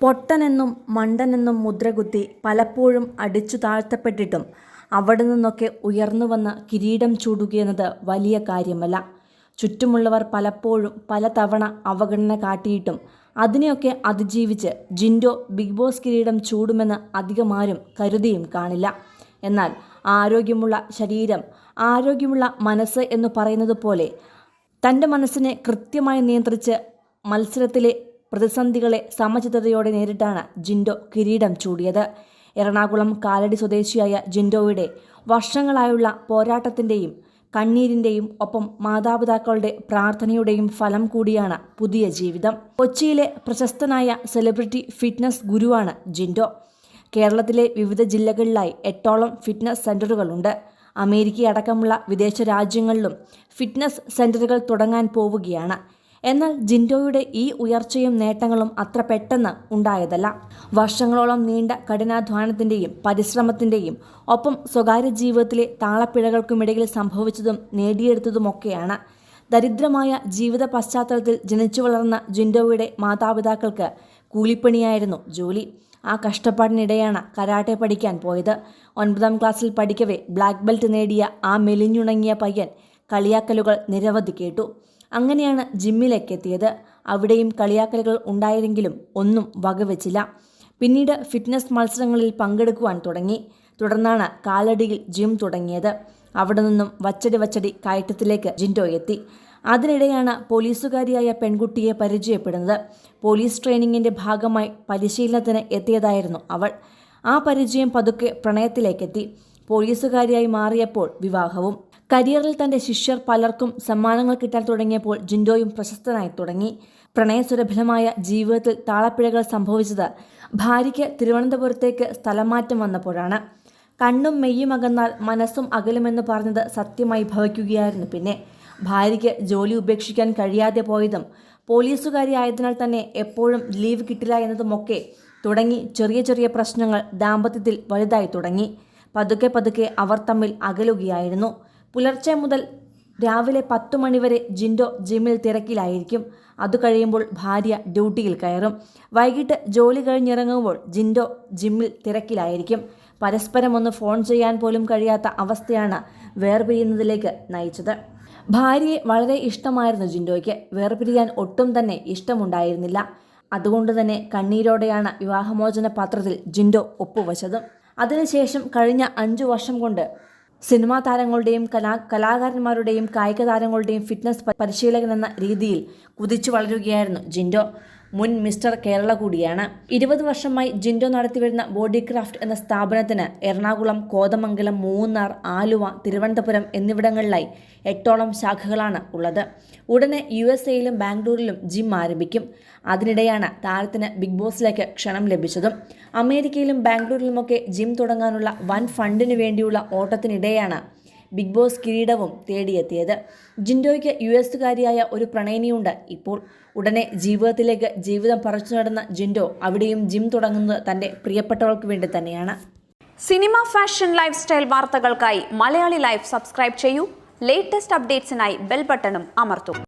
പൊട്ടനെന്നും മണ്ടനെന്നും മുദ്രകുത്തി പലപ്പോഴും അടിച്ചു താഴ്ത്തപ്പെട്ടിട്ടും അവിടെ നിന്നൊക്കെ ഉയർന്നു വന്ന് കിരീടം ചൂടുകയെന്നത് വലിയ കാര്യമല്ല. ചുറ്റുമുള്ളവർ പലപ്പോഴും പലതവണ അവഗണന കാട്ടിയിട്ടും അതിനെയൊക്കെ അതിജീവിച്ച് ജിൻഡോ ബിഗ് ബോസ് കിരീടം ചൂടുമെന്ന് അധികമാരും കരുതിയും കാണില്ല. എന്നാൽ ആരോഗ്യമുള്ള ശരീരം ആരോഗ്യമുള്ള മനസ്സ് എന്ന് പറയുന്നത് പോലെ തന്റെ മനസ്സിനെ കൃത്യമായി നിയന്ത്രിച്ച് മത്സരത്തിലെ പ്രതിസന്ധികളെ സമചിത്തതയോടെ നേരിട്ടാണ് ജിൻഡോ കിരീടം ചൂടിയത്. എറണാകുളം കാലടി സ്വദേശിയായ ജിൻഡോയുടെ വർഷങ്ങളായുള്ള പോരാട്ടത്തിന്റെയും കണ്ണീരിന്റെയും ഒപ്പം മാതാപിതാക്കളുടെ പ്രാർത്ഥനയുടെയും ഫലം കൂടിയാണ് പുതിയ ജീവിതം. കൊച്ചിയിലെ പ്രശസ്തനായ സെലിബ്രിറ്റി ഫിറ്റ്നസ് ഗുരുവാണ് ജിൻഡോ. കേരളത്തിലെ വിവിധ ജില്ലകളിലായി എട്ടോളം ഫിറ്റ്നസ് സെന്ററുകളുണ്ട് അമേരിക്ക അടക്കമുള്ള വിദേശ രാജ്യങ്ങളിലും ഫിറ്റ്നസ് സെന്ററുകൾ തുടങ്ങാൻ പോവുകയാണ്. എന്നാൽ ജിൻഡോയുടെ ഈ ഉയർച്ചയും നേട്ടങ്ങളും അത്ര പെട്ടെന്ന് ഉണ്ടായതല്ല. വർഷങ്ങളോളം നീണ്ട കഠിനാധ്വാനത്തിന്റെയും പരിശ്രമത്തിന്റെയും ഒപ്പം സ്വകാര്യ ജീവിതത്തിലെ താളപ്പിഴകൾക്കുമിടയിൽ സംഭവിച്ചതും നേടിയെടുത്തതുമൊക്കെയാണ്. ദരിദ്രമായ ജീവിത പശ്ചാത്തലത്തിൽ ജനിച്ചു വളർന്ന ജിൻഡോയുടെ മാതാപിതാക്കൾക്ക് കൂലിപ്പണിയായിരുന്നു ജോലി. ആ കഷ്ടപ്പാടിനിടെയാണ് കരാട്ടെ പഠിക്കാൻ പോയത്. ഒൻപതാം ക്ലാസ്സിൽ പഠിക്കവേ ബ്ലാക്ക് ബെൽറ്റ് നേടിയ ആ മെലിഞ്ഞുണങ്ങിയ പയ്യൻ കളിയാക്കലുകൾ നിരവധി കേട്ടു. അങ്ങനെയാണ് ജിമ്മിലേക്ക് എത്തിയത് അവിടെയും കളിയാക്കലുകൾ ഉണ്ടായിരുന്നെങ്കിലും ഒന്നും വകവെച്ചില്ല. പിന്നീട് ഫിറ്റ്നസ് മത്സരങ്ങളിൽ പങ്കെടുക്കുവാൻ തുടങ്ങി. തുടർന്നാണ് കാലടിയിൽ ജിം തുടങ്ങിയത്. അവിടെ നിന്നും വച്ചടി വച്ചടി കയറ്റത്തിലേക്ക് ജിൻഡോ എത്തി. അതിനിടെയാണ് പോലീസുകാരിയായ പെൺകുട്ടിയെ പരിചയപ്പെടുന്നത്. പോലീസ് ട്രെയിനിങ്ങിന്റെ ഭാഗമായി പരിശീലനത്തിന് എത്തിയതായിരുന്നു അവൾ. ആ പരിചയം പതുക്കെ പ്രണയത്തിലേക്കെത്തി. പോലീസുകാരിയായി മാറിയപ്പോൾ വിവാഹവും കരിയറിൽ തന്റെ ശിഷ്യർ പലർക്കും സമ്മാനങ്ങൾ കിട്ടാൻ തുടങ്ങിയപ്പോൾ ജിൻഡോയും പ്രശസ്തനായി തുടങ്ങി. പ്രണയസുരഭിലമായ ജീവിതത്തിൽ താളപ്പിഴകൾ സംഭവിച്ചത് ഭാര്യയ്ക്ക് തിരുവനന്തപുരത്തേക്ക് സ്ഥലമാറ്റം വന്നപ്പോഴാണ്. കണ്ണും മെയ്യും അകന്നാൽ മനസ്സും അകലുമെന്ന് പറഞ്ഞത് സത്യമായി ഭവിക്കുകയായിരുന്നു പിന്നെ. ഭാര്യയ്ക്ക് ജോലി ഉപേക്ഷിക്കാൻ കഴിയാതെ പോയതും പോലീസുകാരി ആയതിനാൽ തന്നെ എപ്പോഴും ലീവ് കിട്ടില്ല എന്നതുമൊക്കെ തുടങ്ങി ചെറിയ ചെറിയ പ്രശ്നങ്ങൾ ദാമ്പത്യത്തിൽ വലുതായി തുടങ്ങി. പതുക്കെ പതുക്കെ അവർ തമ്മിൽ അകലുകയായിരുന്നു. പുലർച്ചെ മുതൽ രാവിലെ പത്തു മണിവരെ ജിൻഡോ ജിമ്മിൽ തിരക്കിലായിരിക്കും. അത് കഴിയുമ്പോൾ ഭാര്യ ഡ്യൂട്ടിയിൽ കയറും. വൈകിട്ട് ജോലി കഴിഞ്ഞിറങ്ങുമ്പോൾ ജിൻഡോ ജിമ്മിൽ തിരക്കിലായിരിക്കും. പരസ്പരം ഒന്ന് ഫോൺ ചെയ്യാൻ പോലും കഴിയാത്ത അവസ്ഥയാണ് വേർപിരിയുന്നതിലേക്ക് നയിച്ചത്. ഭാര്യയെ വളരെ ഇഷ്ടമായിരുന്നു ജിൻഡോയ്ക്ക്. വേർപിരിയാൻ ഒട്ടും തന്നെ ഇഷ്ടമുണ്ടായിരുന്നില്ല. അതുകൊണ്ട് തന്നെ കണ്ണീരോടെയാണ് വിവാഹമോചന പത്രത്തിൽ ജിൻഡോ ഒപ്പുവച്ചതും. അതിനുശേഷം കഴിഞ്ഞ അഞ്ചു വർഷം കൊണ്ട് സിനിമാ താരങ്ങളുടെയും കലാ കലാകാരന്മാരുടെയും കായിക താരങ്ങളുടെയും ഫിറ്റ്നസ് പരിശീലകൻ എന്ന രീതിയിൽ കുതിച്ചു വളരുകയായിരുന്നു ജിൻഡോ. മുൻ മിസ്റ്റർ കേരള കൂടിയാണ്. ഇരുപത് വർഷമായി ജിൻഡോ നടത്തിവരുന്ന ബോഡി ക്രാഫ്റ്റ് എന്ന സ്ഥാപനത്തിന് എറണാകുളം കോതമംഗലം മൂന്നാർ ആലുവ തിരുവനന്തപുരം എന്നിവിടങ്ങളിലായി എട്ടോളം ശാഖകളാണ് ഉള്ളത്. ഉടനെ യു എസ് എയിലും ബാംഗ്ലൂരിലും ജിം ആരംഭിക്കും. അതിനിടെയാണ് താരത്തിന് ബിഗ് ബോസിലേക്ക് ക്ഷണം ലഭിച്ചതും. അമേരിക്കയിലും ബാംഗ്ലൂരിലുമൊക്കെ ജിം തുടങ്ങാനുള്ള വൻ ഫണ്ടിനു വേണ്ടിയുള്ള ഓട്ടത്തിനിടെയാണ് ബിഗ് ബോസ് കിരീടവും തേടിയെത്തിയത്. ജിൻഡോയ്ക്ക് യു എസുകാരിയായ ഒരു പ്രണയിനിയുണ്ട്. ഇപ്പോൾ ഉടനെ ജീവിതത്തിലേക്ക് ജീവിതം പറിച്ചു നടന്ന ജിൻഡോ അവിടെയും ജിം തുടങ്ങുന്നത് തന്റെ പ്രിയപ്പെട്ടവർക്ക് വേണ്ടി തന്നെയാണ്. സിനിമ ഫാഷൻ ലൈഫ് സ്റ്റൈൽ വാർത്തകൾക്കായി മലയാളി ലൈഫ് സബ്സ്ക്രൈബ് ചെയ്യൂ. ലേറ്റസ്റ്റ് അപ്ഡേറ്റ്സിനായി ബെൽ ബട്ടണും അമർത്തും.